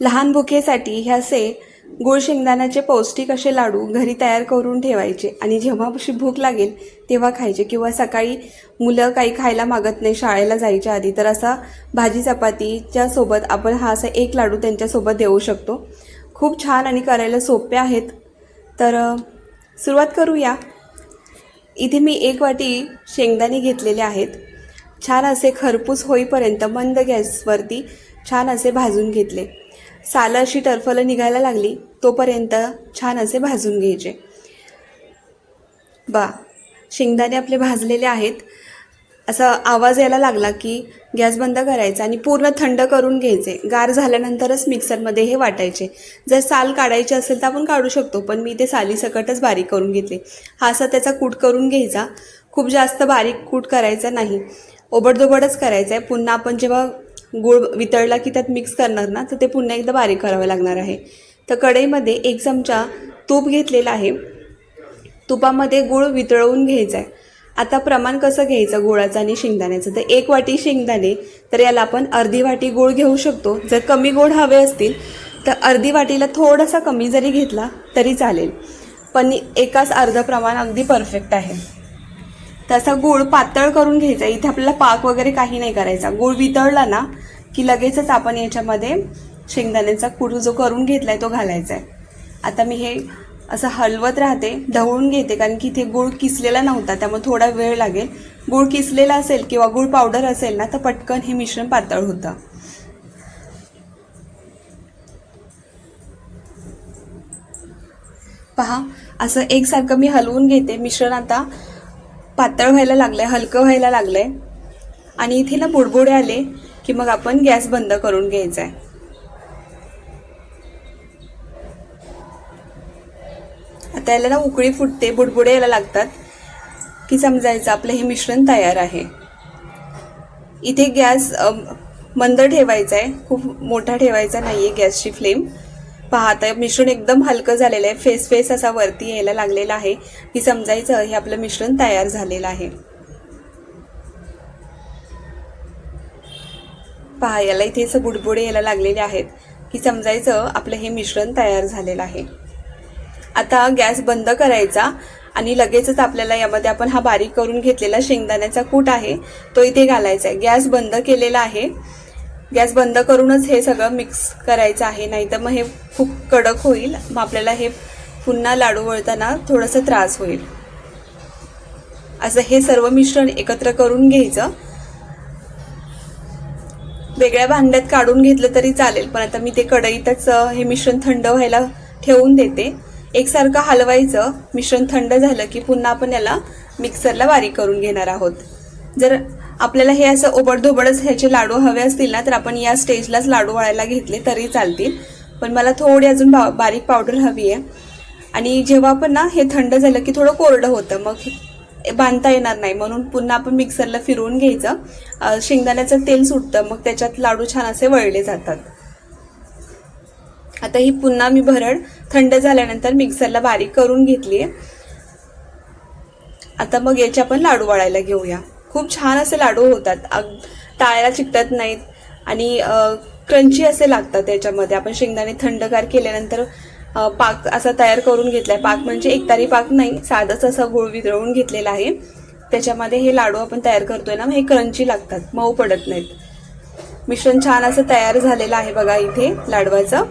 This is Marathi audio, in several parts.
लहान भुकेसाठी ह्याचे गुळ शेंगदाण्याचे पौष्टिक असे लाडू घरी तयार करून ठेवायचे. आणि जेव्हा अशी भूक लागेल तेव्हा खायचे. किंवा सकाळी मुलं काही खायला मागत नाही शाळेला जायच्या आधी तर असा भाजी चपातीच्या सोबत आपण हा असा एक लाडू त्यांच्यासोबत देऊ शकतो. खूप छान आणि करायला सोपे आहेत. तर सुरुवात करूया. इथे मी एक वाटी शेंगदाणे घेतलेले आहेत. छान असे खरपूस होईपर्यंत मंद गॅसवरती छान असे भाजून घेतले. सालं अशी टरफलं निघायला लागली तोपर्यंत छान असे भाजून घ्यायचे. बा शेंगदाणे आपले भाजलेले आहेत. असा आवाज यायला लागला की गॅस बंद करायचा आणि पूर्ण थंड करून घ्यायचे. गार झाल्यानंतरच मिक्सरमध्ये हे वाटायचे. जर साल काढायची असेल तर आपण काढू शकतो पण मी ते सालीसकटच बारीक करून घेतले. हा असा त्याचा कूट करून घ्यायचा. खूप जास्त बारीक कूट करायचा नाही. ओबडधोबडच करायचं आहे. पुन्हा आपण जेव्हा गूळ वितळला की त्यात मिक्स करणार ना तर ते पुन्हा एकदा बारीक करावं लागणार आहे. तर कढईमध्ये एक चमचा तूप घेतलेला आहे. तुपामध्ये गूळ वितळवून घ्यायचा आहे. आता प्रमाण कसं घ्यायचं गुळाचं आणि शेंगदाण्याचं? तर एक वाटी शेंगदाणे तर याला आपण अर्धी वाटी गूळ घेऊ शकतो. जर कमी गोड हवे असतील तर अर्धी वाटीला थोडासा कमी जरी घेतला तरी चालेल. पण एकाच अर्ध प्रमाण अगदी परफेक्ट आहे. तसा गूळ पातळ करून घ्यायचा. इथे आपल्याला पाक वगैरे काही नाही करायचा. गूळ वितळला ना की लगेचच आपण याच्यामध्ये शेंगदाण्याचा कुडू जो करून घेतलाय तो घालायचा आहे आता मी हे असं हलवत राहते ढवळून घेते कारण की इथे गूळ किसलेला नव्हता त्यामुळे थोडा वेळ लागेल. गूळ किसलेला असेल किंवा गूळ पावडर असेल ना तर पटकन हे मिश्रण पातळ होतं. पहा असं एकसारखं मी हलवून घेते मिश्रण आता. पातळ व्हायला लागलंय हलकं व्हायला लागलं आहे आणि इथे ना बुडबुडे आले की मग आपण गॅस बंद करून घ्यायचा आहे आता याला ना उकळी फुटते बुडबुडे यायला लागतात. की समजायचं आपलं हे मिश्रण तयार आहे. इथे गॅस मंद ठेवायचा आहे खूप मोठा ठेवायचा नाही आहे गॅसची फ्लेम. पाहता मिश्रण एकदम हलकं झालेलं आहे. फेस फेस असा वरती यायला लागलेला आहे. की समजायचं हे आपलं मिश्रण तयार झालेलं आहे. पहा याला इथे असं बुडबुडे यायला लागलेले आहेत. की समजायचं आपलं हे मिश्रण तयार झालेलं आहे. आता गॅस बंद करायचा आणि लगेचच आपल्याला यामध्ये आपण हा बारीक करून घेतलेला शेंगदाण्याचा कूट आहे तो इथे घालायचा आहे. गॅस बंद केलेला आहे. गॅस बंद करूनच हे सगळं मिक्स करायचं आहे नाहीतर मग हे खूप कडक होईल. मग आपल्याला हे पुन्हा लाडू वळताना थोडंसं त्रास होईल. असं हे सर्व मिश्रण एकत्र करून घ्यायचं. वेगळ्या भांड्यात काढून घेतलं तरी चालेल पण आता मी ते कढईतच हे मिश्रण थंड व्हायला ठेवून देते. एकसारखं हलवायचं मिश्रण थंड झालं की पुन्हा आपण याला मिक्सरला बारीक करून घेणार आहोत. जर आपल्याला हे असं ओबडधोबडच ह्याचे लाडू हवे असतील ना तर आपण या स्टेजलाच लाडू वळायला घेतले तरी चालतील. पण मला थोडी अजून बा बारीक पावडर हवी आहे. आणि जेव्हा आपण ना हे थंड झालं की थोडं कोरडं होतं मग हे बांधता येणार नाही. म्हणून पुन्हा आपण मिक्सरला फिरवून घ्यायचं. शेंगदाण्याचं तेल सुटतं मग त्याच्यात लाडू छान असे वळले जातात. आता ही पुन्हा मी भरड थंड झाल्यानंतर मिक्सरला बारीक करून घेतली आता मग याचे आपण लाडू वळायला घेऊया. खूप छान असे लाडू होतात. अग टाळ्याला चिकटत नाहीत. आणि क्रंची असे लागतात त्याच्यामध्ये. आपण शेंगदाणे थंडगार केल्यानंतर पाक असा तयार करून घेतलाय. पाक म्हणजे एकतारी पाक नाही साधंच असं गुळ वितळवून घेतलेला आहे. त्याच्यामध्ये हे लाडू आपण तयार करतोय ना मग हे क्रंची लागतात. मऊ पडत नाहीत. मिश्रण छान असं तयार झालेलं आहे बघा इथे लाडवाचं.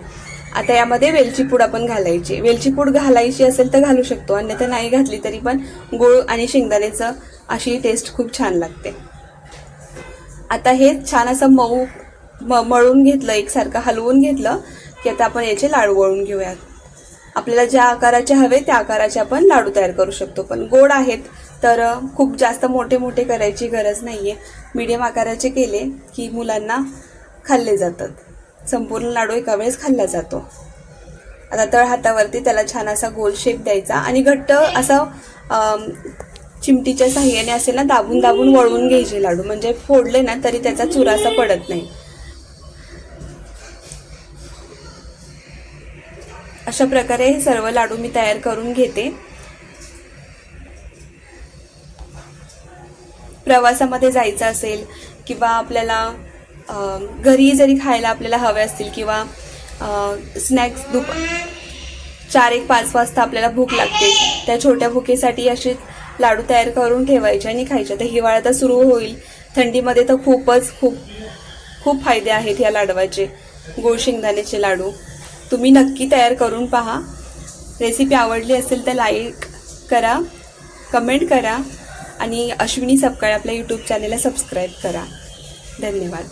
आता यामध्ये वेलची पूड आपण घालायची. वेलची पूड घालायची असेल तर घालू शकतो. अन्यथा नाही घातली तरी पण गुळ आणि शेंगदाण्याचं अशी टेस्ट खूप छान लागते. आता हे छान असं मऊ म मळून घेतलं एकसारखं हलवून घेतलं की आता आपण याचे लाडू वळून घेऊयात. आपल्याला ज्या आकाराचे हवे त्या आकाराचे आपण लाडू तयार करू शकतो. पण गोड आहेत तर खूप जास्त मोठे मोठे करायची गरज नाही आहे मीडियम आकाराचे केले की मुलांना खाल्ले जातात. संपूर्ण लाडू एका वेळेस खाल्ला जातो. आता तळ हातावरती त्याला छान असा गोल शेप द्यायचा आणि घट्ट असा चिमटीच्या साह्याने असे ना दाबून दाबून वळवून घ्यायचे लाडू. म्हणजे फोडले ना तरी त्याचा चुरासा पडत नाही. अशा प्रकारे हे सर्व लाडू मी तयार करून घेते. प्रवासामध्ये जायचं असेल किंवा आपल्याला घरी जरी खायला आपल्याला हवे असतील किंवा स्नॅक्स दुप चार एक पाच वाजता आपल्याला भूक लागते. त्या छोट्या भुकेसाठी असे लाडू तयार करून ठेवायचे आणि खायचे. तर हिवाळा तर सुरू होईल. थंडीमध्ये तर खूपच खूप खूप फायदे आहेत या लाडवाचे. गोड शेंगदाण्याचे लाडू. तुम्ही नक्की तयार करून पहा. रेसिपी आवडली असेल तर लाईक करा कमेंट करा आणि अश्विनी सपकाळ आपल्या यूट्यूब चॅनेलला सबस्क्राईब करा. धन्यवाद.